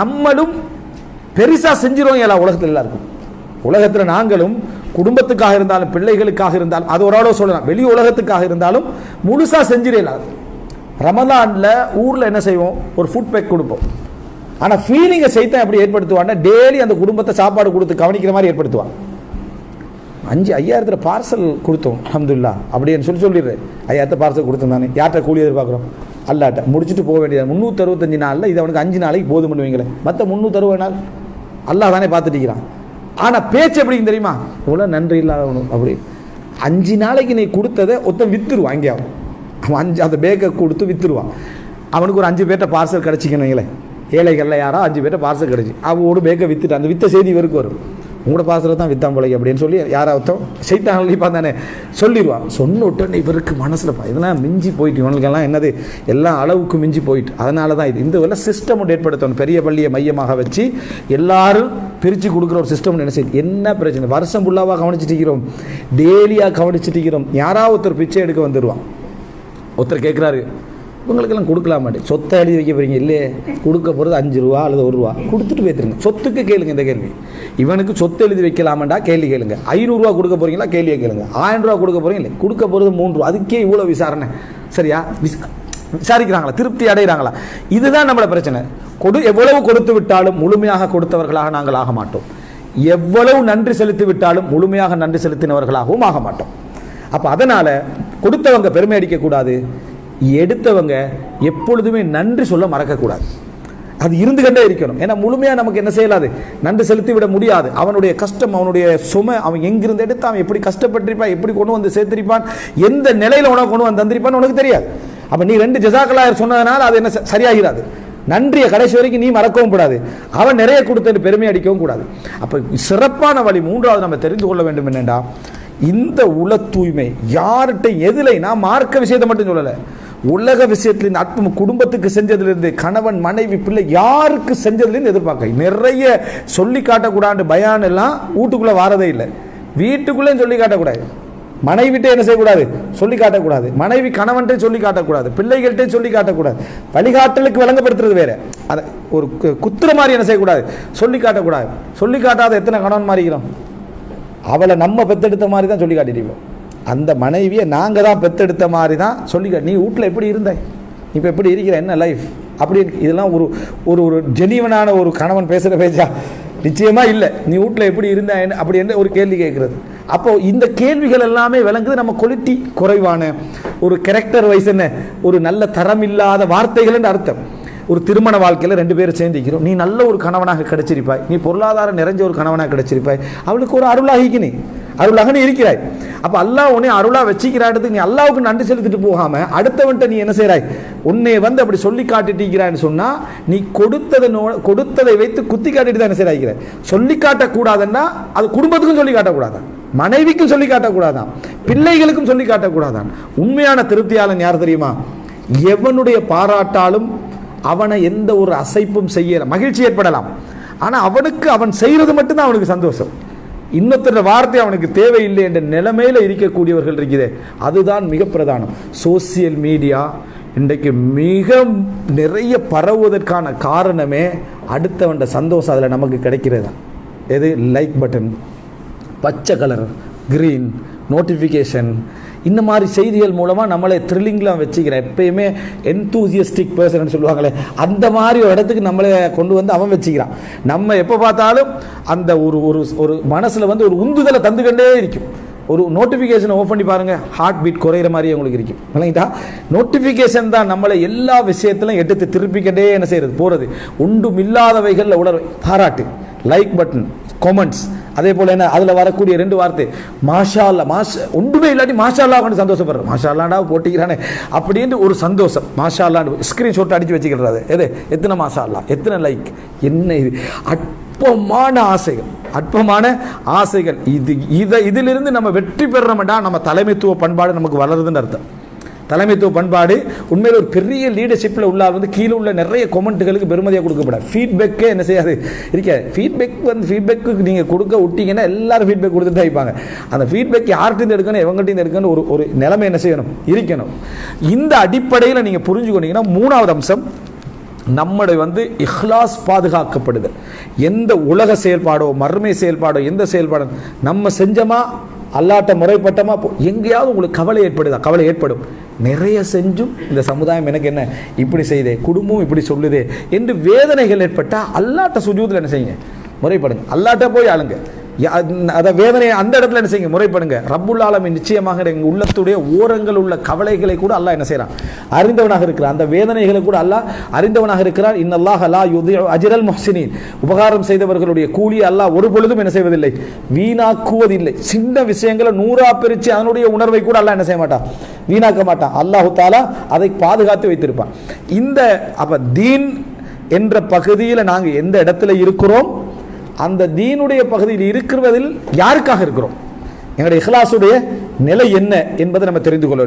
நம்மளும் பெருசா செஞ்சிடும் எல்லா உலகத்தில் எல்லாருக்கும். உலகத்தில் நாங்களும் குடும்பத்துக்காக இருந்தாலும் பிள்ளைகளுக்காக இருந்தாலும் அது ஒரு அளவு சொல்லலாம். வெளி உலகத்துக்காக இருந்தாலும் முழுசா செஞ்சிடலாம் ரமலான்ல ஊர்ல என்ன செய்வோம்? ஒரு ஃபுட் பேக் கொடுப்போம். ஆனால் ஃபீலிங்கை சைத்தான் எப்படி ஏற்படுத்துவான்னா டெய்லி அந்த குடும்பத்தை சாப்பாடு கொடுத்து கவனிக்கிற மாதிரி ஏற்படுத்துவான். அஞ்சு ஐயாயிரத்தில் பார்சல் கொடுத்தோம் அஹமதுல்லா அப்படின்னு சொல்லி சொல்லிடுறேன். ஐயாயிரத்தை பார்சல் கொடுத்தோம் யார்கிட்ட கூலி எதிர்பார்க்குறோம்? அல்லாட்ட முடிச்சுட்டு போக வேண்டியது. முந்நூற்றி அறுபத்தஞ்சு நாளில் இது அவனுக்கு அஞ்சு நாளைக்கு போதும் பண்ணுவீங்களே. மற்ற முந்நூற்றி அறுபது நாள் அல்லாஹ் தானே பார்த்துட்டிருக்கிறான் ஆனால் பேச்சு எப்படிங்க தெரியுமா? இவ்வளோ நன்றி இல்லாதவனும் அப்படி. அஞ்சு நாளைக்கு நீ கொடுத்ததை ஒருத்தன் வித்துருவான் இங்கே அவன் அஞ்சு அந்த பேக்கை கொடுத்து வித்துருவான். அவனுக்கு ஒரு அஞ்சு பேர்ட்ட பார்சல் கிடச்சிக்கணுங்களே ஏழைகளில் யாரோ அஞ்சு பேர்ட்ட பார்சல் கிடச்சி அவன் ஒரு பேக்கை வித்துட்டு அந்த வித்த செய்தி இவருக்கு வரும். உங்களோட பாசத்தில் தான் வித்தான் போலை அப்படின்னு சொல்லி யாராவதும் செய்தான் இப்போ தானே சொல்லிடுவான். சொன்ன உடனே இவருக்கு மனசில் இதெல்லாம் மிஞ்சி போயிட்டு இவனுக்கெல்லாம் என்னது எல்லாம் அளவுக்கு மிஞ்சி போயிட்டு. அதனால தான் இது. இந்த வேலை சிஸ்டம் ஏற்படுத்தணும். பெரிய பள்ளியை மையமாக வச்சு எல்லாரும் பிரித்து கொடுக்குற ஒரு சிஸ்டம் என்ன செய்யுது? என்ன பிரச்சனை? வருஷம் ஃபுல்லாவாக கவனிச்சுட்டு இருக்கிறோம். டெய்லியாக கவனிச்சுட்டு இருக்கிறோம். யாராவது ஒருத்தர் பிச்சை எடுக்க வந்துடுவான் ஒருத்தர் கேட்குறாரு இவங்களுக்கெல்லாம் கொடுக்கலாம் மாட்டேன். சொத்தை எழுதி வைக்க போறீங்க இல்லையே? கொடுக்க போகிறது அஞ்சு ரூபா அல்லது ஒரு ரூபா. கொடுத்துட்டு போய்த்துருங்க சொத்துக்கு கேளுங்க இந்த கேள்வி. இவனுக்கு சொத்து எழுதி வைக்கலாமாண்டா? கேள்வி கேளுங்க. ஐநூறுரூவா கொடுக்க போறீங்களா? கேள்வியை கேளுங்க. ஆயிரம் ரூபா கொடுக்க போறீங்க கொடுக்க போகிறது மூன்று ரூபா. அதுக்கே இவ்வளோ விசாரணை. சரியா? விசா- விசாரிக்கிறாங்களா? திருப்தி அடைகிறாங்களா? இதுதான் நம்மளோட பிரச்சனை. கொடு எவ்வளவு கொடுத்து விட்டாலும் முழுமையாக கொடுத்தவர்களாக நாங்கள் ஆக மாட்டோம். எவ்வளவு நன்றி செலுத்தி விட்டாலும் முழுமையாக நன்றி செலுத்தினவர்களாகவும் ஆக மாட்டோம். அப்போ அதனால் கொடுத்தவங்க பெருமை அடிக்கக்கூடாது எடுத்தவங்க எப்பொழுதுமே நன்றி சொல்ல மறக்கக்கூடாது அது இருந்து கண்டே இருக்கணும். ஏன்னா முழுமையாக நமக்கு என்ன செய்யலாது? நன்றி செலுத்தி விட முடியாது. அவனுடைய கஷ்டம் அவனுடைய சுமை அவன் எங்கிருந்து எடுத்து அவன் எப்படி கஷ்டப்பட்டிருப்பான் எப்படி கொண்டு வந்து சேர்த்திருப்பான் எந்த நிலையில் உனக்கு கொண்டு வந்து தந்திருப்பான்னு உனக்கு தெரியாது. அப்போ நீ ரெண்டு ஜசாக்கலாயர் சொன்னதுனால அது என்ன சரியாகிறாது. நன்றியை கடைசி வரைக்கும் நீ மறக்கவும் கூடாது. அவன் நிறைய கொடுத்தது பெருமை அடிக்கவும் கூடாது. அப்போ சிறப்பான வழி மூன்றாவது நம்ம தெரிந்து கொள்ள வேண்டும் என்னண்டா இந்த உல தூய்மை யார்கிட்ட நான் மார்க்க விஷயத்தை மட்டும் சொல்லலை. உலக விஷயத்துல அற்பம் குடும்பத்துக்கு செஞ்சதுலேருந்து கணவன் மனைவி பிள்ளை யாருக்கு செஞ்சதுலேருந்து எதிர்பார்க்க? நிறைய சொல்லி காட்டக்கூடாது பயான் எல்லாம் வீட்டுக்குள்ளே வாரதே இல்லை. வீட்டுக்குள்ளேயும் சொல்லி காட்டக்கூடாது. மனைவிட்டே என்ன செய்யக்கூடாது? சொல்லி காட்டக்கூடாது. மனைவி கணவன்ட்டே சொல்லி காட்டக்கூடாது. பிள்ளைகள்கிட்டே சொல்லி காட்டக்கூடாது. வழிகாட்டலுக்கு விளங்கப்படுத்துறது வேற. அதை ஒரு கு- குத்துற மாதிரி என்ன செய்யக்கூடாது? சொல்லி காட்டக்கூடாது. சொல்லி காட்டாத எத்தனை கணவன் மாறிக்கிறோம்? அவளை நம்ம பெத்தெடுத்த மாதிரி தான் சொல்லி காட்டிட்டு அந்த மனைவியை நாங்கள் தான் பெத்தெடுத்த மாதிரி தான் சொல்லிக்க நீ வீட்டில் எப்படி இருந்த? இப்போ எப்படி இருக்கிற? என்ன லைஃப் அப்படி இதெல்லாம் ஒரு ஒரு ஒரு ஜெனிவனான ஒரு கணவன் பேசுகிற பேச்சா? நிச்சயமா இல்லை. நீ வீட்டில் எப்படி இருந்த? அப்படி என்ன ஒரு கேள்வி கேட்குறது. அப்போது இந்த கேள்விகள் எல்லாமே விளங்குது நம்ம குவாலிட்டி குறைவான ஒரு கேரக்டர் வைஸ் என்ன? ஒரு நல்ல தரம் இல்லாத வார்த்தைகள் அர்த்தம். ஒரு திருமண வாழ்க்கையில் ரெண்டு பேரும் சேர்ந்திக்கிறோம். நீ நல்ல ஒரு கணவனாக கிடைச்சிருப்பாய். நீ பொருளாதாரம் நிறைஞ்ச ஒரு கணவனாக கிடைச்சிருப்பாய். அவளுக்கு ஒரு அருளாகிக்கு நீ. அருளாக நீ இருக்கிறாய். அப்போ அல்லாஹ் உன்னை அருளாக வச்சிக்கிறாடத்துக்கு நீ அல்லாவுக்கு நன்றி செலுத்திட்டு போகாமல் அடுத்தவன்ட்ட நீ என்ன செய்கிறாய் உன்னை வந்து அப்படி சொல்லி காட்டிட்டிருக்கிறான்னு சொன்னால் நீ கொடுத்ததை நோ கொடுத்ததை வைத்து குத்தி காட்டிட்டு தான் என்ன செய்கிறாய் சொல்லி காட்டக்கூடாதுன்னா அது குடும்பத்துக்கும் சொல்லி காட்டக்கூடாதான். மனைவிக்கும் சொல்லி காட்டக்கூடாதான். பிள்ளைகளுக்கும் சொல்லி காட்டக்கூடாதான். உண்மையான திருப்தியாளன் யார் தெரியுமா? எவனுடைய பாராட்டாலும் அவனை எந்த ஒரு அசைப்பும் செய்ய மகிழ்ச்சி ஏற்படலாம். ஆனால் அவனுக்கு அவன் செய்கிறது மட்டும்தான் அவனுக்கு சந்தோஷம். இன்னொருத்தர வார்த்தை அவனுக்கு தேவையில்லை என்ற நிலைமையில் இருக்கக்கூடியவர்கள் இருக்குதே. அதுதான் மிக பிரதானம். சோசியல் மீடியா இன்றைக்கு மிக நிறைய பரவுவதற்கான காரணமே அடுத்தவன்ட சந்தோஷம் அதில் நமக்கு கிடைக்கிறது எது? லைக் பட்டன் பச்சை கலர் கிரீன் நோட்டிஃபிகேஷன் இந்த மாதிரி செய்திகள் மூலமாக நம்மளை த்ரில்லிங்லாம் வச்சுக்கிறேன். எப்பயுமே என்தூசியஸ்டிக் பர்சன் சொல்லுவாங்களே அந்த மாதிரி ஒரு இடத்துக்கு நம்மளை கொண்டு வந்து அவன் வச்சுக்கிறான். நம்ம எப்போ பார்த்தாலும் அந்த ஒரு ஒரு ஒரு மனசில் வந்து ஒரு உந்துதலை தந்துக்கிட்டே இருக்கும். ஒரு நோட்டிஃபிகேஷனை ஓப்பன் பண்ணி பாருங்கள் ஹார்ட் பீட் குறையிற மாதிரி உங்களுக்கு இருக்கும். இல்லைங்களா? நோட்டிஃபிகேஷன் தான் நம்மளை எல்லா விஷயத்திலும் எடுத்து திருப்பிக்கிட்டே என்ன செய்கிறது போகிறது ஒன்றும் இல்லாதவைகளில் உணர்வை பாராட்டு. லைக் பட்டன் கொமெண்ட்ஸ் அதே போல் என்ன அதில் வரக்கூடிய ரெண்டு வார்த்தை மாஷா அல்லா மாஷ ஒன்றுமே இல்லாட்டி மாஷா அல்லா கொண்டு சந்தோஷப்படுறோம் மாஷா அல்லாண்டா போட்டிக்கிறானே. அப்படின்னு ஒரு சந்தோஷம். மாஷா அல்லாண்டு ஸ்கிரீன்ஷாட் அடிச்சு வச்சுக்கிறாரு. எது? எத்தனை மாஷா அல்லா எத்தனை லைக் என்ன இது? அற்பமான ஆசைகள். அற்பமான ஆசைகள். இது இதை இதிலிருந்து நம்ம வெற்றி பெறணும்டா நம்ம தலைமைத்துவ பண்பாடு நமக்கு வளருதுன்னு அர்த்தம். தலைமைத்துவ பண்பாடு உண்மையில் ஒரு பெரிய லீடர்ஷிப்பில் உள்ள வந்து கீழே உள்ள நிறைய கொமெண்ட்டுகளுக்கு பெருமதியாக கொடுக்கப்படாது. ஃபீட்பேக்கே என்ன செய்யாது? இருக்க ஃபீட்பேக் வந்து ஃபீட்பேக்கு நீங்கள் கொடுக்க விட்டீங்கன்னா எல்லாரும் ஃபீட்பேக் கொடுத்துட்டு தான் இருப்பாங்க. அந்த ஃபீட்பேக் யார்கிட்ட எடுக்கணும் எவங்கள்ட்ட எடுக்கணும் ஒரு ஒரு நிலைமை என்ன செய்யணும்? இருக்கணும். இந்த அடிப்படையில் நீங்கள் புரிஞ்சுக்கொண்டீங்கன்னா மூணாவது அம்சம் நம்முடைய வந்து இஹ்லாஸ் பாதுகாக்கப்படுது எந்த உலக செயல்பாடோ மறுமை செயல்பாடோ எந்த செயல்பாடோ நம்ம செஞ்சோமா அல்லாட்ட முறைப்பட்டமா எங்கேயாவது உங்களுக்கு கவலை ஏற்படுதா? கவலை ஏற்படும். நிறைய செஞ்சும் இந்த சமுதாயம் எனக்கு என்ன? இப்படி செய்தே குடும்பம் இப்படி சொல்லுதே என்று வேதனைகள் ஏற்பட்டால் அல்லாட்ட சுஜூதில் என்ன செய்யுங்க? முறைப்படுங்க. அல்லாட்ட போய் ஆளுங்க. அதை வேதனையை அந்த இடத்துல என்ன செய்யுங்க முறைப்படுங்க. ரப்புல் ஆலமீன் நிச்சயமாக எங்கள் உள்ளத்துடைய ஓரங்கள் உள்ள கவலைகளை கூட அல்லாஹ் என்ன செய்கிறான் அறிந்தவனாக இருக்கிறான். அந்த வேதனைகளை கூட அல்லாஹ் அறிந்தவனாக இருக்கிறான். இன்னல்லாஹ் லா யுதி அஜிரல் முஹ்சினீன். உபகாரம் செய்தவர்களுடைய கூலி அல்லாஹ் ஒரு பொழுதும் என்ன செய்வதில்லை. வீணாக்குவதில்லை. சின்ன விஷயங்களை நூறா பிரித்து அதனுடைய உணர்வை கூட அல்லாஹ் என்ன செய்ய மாட்டான். வீணாக்க மாட்டான். அல்லாஹு தாலா அதை பாதுகாத்து வைத்திருப்பான். இந்த அப்ப தீன் என்ற பகுதியில் நாங்கள் எந்த இடத்துல இருக்கிறோம்? அந்த தீனுடைய பகுதியில் இருக்கிறதில் யாருக்காக இருக்கிறோம்? எங்களுடைய இஹ்லாசுடைய நிலை என்ன என்பதை நம்ம தெரிந்து கொள்ள